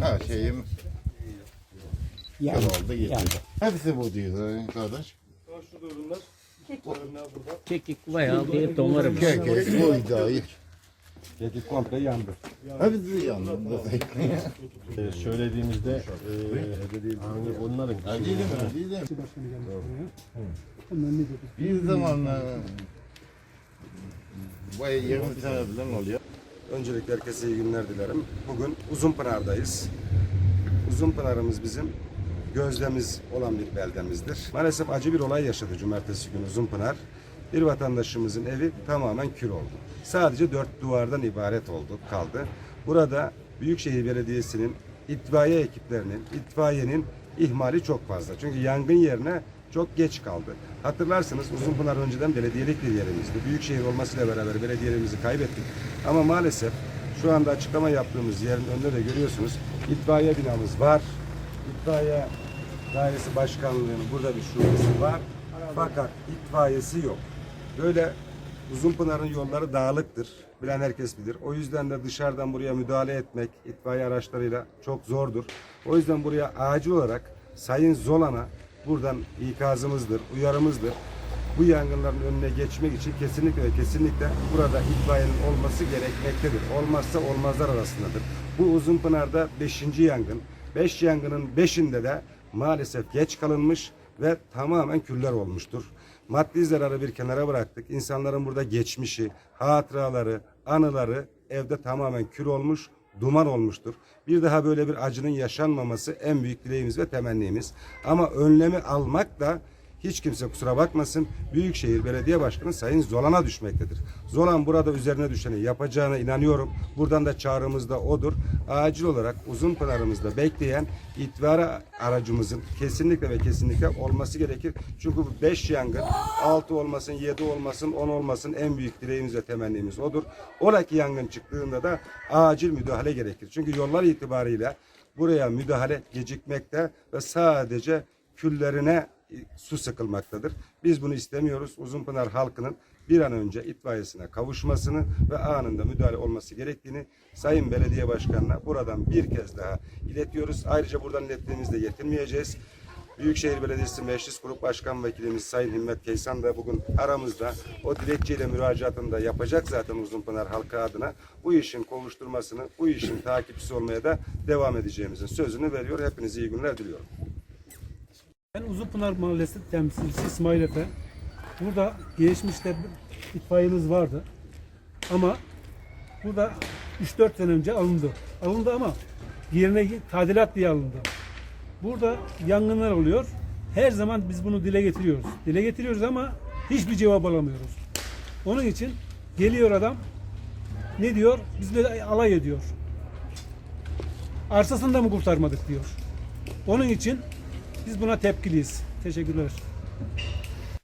Her şeyim Yani, oldu gitti. yani. Hepsi bu diyor kardeş. Şurada ürünler. Kekik bayağı bir donarım. Kekik, buğday. Kekik komple yandı. Hepsi yanında. Ee, söylediğimizde e, hani onların. Bir zamanlar bu 20 sene falan oluyor. Öncelikle herkese iyi günler dilerim. Bugün Uzunpınar'dayız. Uzunpınar'ımız bizim gözdemiz olan bir beldemizdir. Maalesef acı bir olay yaşadı cumartesi günü Uzunpınar. Bir vatandaşımızın evi tamamen kül oldu. Sadece dört duvardan ibaret oldu, kaldı. Burada Büyükşehir Belediyesi'nin itfaiye ekiplerinin, itfaiyenin ihmali çok fazla. Çünkü yangın yerine çok geç kaldı. Hatırlarsınız Uzunpınar önceden belediyelik bir yerimizdi. Büyükşehir olmasıyla beraber belediyelerimizi kaybettik. Ama maalesef şu anda açıklama yaptığımız yerin önünde de görüyorsunuz itfaiye binamız var. İtfaiye dairesi başkanlığının burada bir şubesi var. Fakat itfaiyesi yok. Böyle Uzunpınar'ın yolları dağlıktır. Bilen herkes bilir. O yüzden de dışarıdan buraya müdahale etmek itfaiye araçlarıyla çok zordur. O yüzden buraya acil olarak Sayın Zolan'a buradan ikazımızdır, uyarımızdır. Bu yangınların önüne geçmek için kesinlikle kesinlikle burada itfaiyenin olması gerekmektedir. Olmazsa olmazlar arasındadır. Bu Uzunpınar'da 5. yangın. 5 yangının 5'inde de maalesef geç kalınmış ve tamamen küller olmuştur. Maddi zararı bir kenara bıraktık. İnsanların burada geçmişi, hatıraları, anıları evde tamamen kül olmuş, duman olmuştur. Bir daha böyle bir acının yaşanmaması en büyük dileğimiz ve temennimiz. Ama önlemi almak da hiç kimse kusura bakmasın Büyükşehir Belediye Başkanı Sayın Zolan'a düşmektedir. Zolan burada üzerine düşeni yapacağına inanıyorum. Buradan da çağrımız da odur. Acil olarak uzun pınarımızda bekleyen itfaiye aracımızın kesinlikle ve kesinlikle olması gerekir. Çünkü bu 5 yangın 6 olmasın, 7 olmasın, 10 olmasın en büyük dileğimiz ve temennimiz odur. Ola ki yangın çıktığında da acil müdahale gerekir. Çünkü yollar itibariyle buraya müdahale gecikmekte ve sadece küllerine su sıkılmaktadır. Biz bunu istemiyoruz. Uzunpınar halkının bir an önce itfaiyesine kavuşmasını ve anında müdahale olması gerektiğini Sayın Belediye Başkanı'na buradan bir kez daha iletiyoruz. Ayrıca buradan ilettiğimizde yetinmeyeceğiz. Büyükşehir Belediyesi Meclis Grup Başkan Vekilimiz Sayın Himmet Keysan da bugün aramızda o dilekçeyle müracaatını da yapacak zaten Uzunpınar halkı adına. Bu işin kovuşturmasını, bu işin takipçisi olmaya da devam edeceğimizin sözünü veriyor. Hepinize iyi günler diliyorum. Ben Uzunpınar Mahallesi temsilcisi İsmail Efe. Burada geçmişte itfaiyemiz vardı. Ama burada 3-4 sene önce alındı. Alındı ama yerine tadilat diye alındı. Burada yangınlar oluyor. Her zaman biz bunu dile getiriyoruz. Dile getiriyoruz ama hiçbir cevap alamıyoruz. Onun için geliyor adam ne diyor? Bizle alay ediyor. Arsasını da mı kurtarmadık diyor. Onun için biz buna tepkiliyiz. Teşekkürler.